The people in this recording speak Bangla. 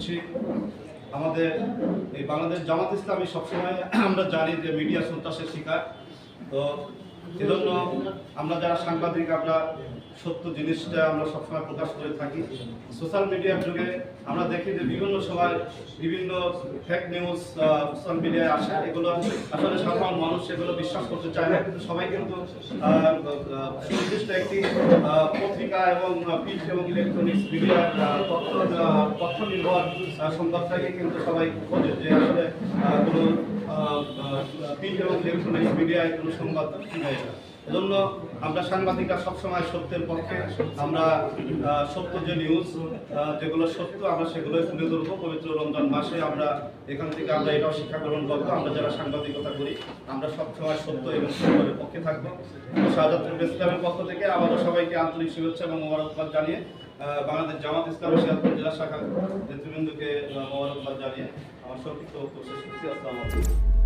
করছি আমাদের এই বাংলাদেশ জামাত ইসলামী সবসময় আমরা জানি যে মিডিয়া সন্ত্রাসের শিকার। তো সেজন্য আমরা যারা সাংবাদিক, আমরা সত্য জিনিসটা আমরা সবসময় প্রকাশ করে থাকি। সোশ্যাল মিডিয়ার যুগে আমরা দেখি যে বিভিন্ন সময় বিভিন্ন ফেক নিউজ সোশ্যাল মিডিয়ায় আসে। এগুলো আসলে সাধারণ মানুষ এগুলো বিশ্বাস করতে চায় না। কিন্তু সবাই কিন্তু সুনির্দিষ্ট একটি পত্রিকা এবং প্রিন্ট এবং ইলেকট্রনিক্স মিডিয়ার তথ্য তথ্য নির্ভর সংবাদটাকে কিন্তু সবাই খোঁজে যে আসলে প্রিন্ট এবং ইলেকট্রনিক্স মিডিয়ায় কোনো সংবাদ নেই এজন্য আমরা সাংবাদিকরা সবসময় সত্যের পক্ষে। আমরা সত্য যে নিউজ যেগুলো সত্য, আমরা সেগুলোই তুলে ধরবো। পবিত্র রমজান মাসে আমরা এখান থেকে আমরা এটাও শিক্ষা গ্রহণ করব। আমরা যারা সাংবাদিকতা করি, আমরা সবসময় সত্য এবং সত্যের পক্ষে থাকব। শাহজাদপুর প্রেস পক্ষ থেকে আবারও সবাইকে আন্তরিক শুভেচ্ছা এবং মোবারকবাদ জানিয়ে বাংলাদেশ জামাত ইসলামী সিরাজপুর জেলা শাখার নেতৃবৃন্দকে মোবারকবাদ জানিয়ে আমার সংক্ষিপ্ত শেষ করছি। আসসালামু আলাইকুম।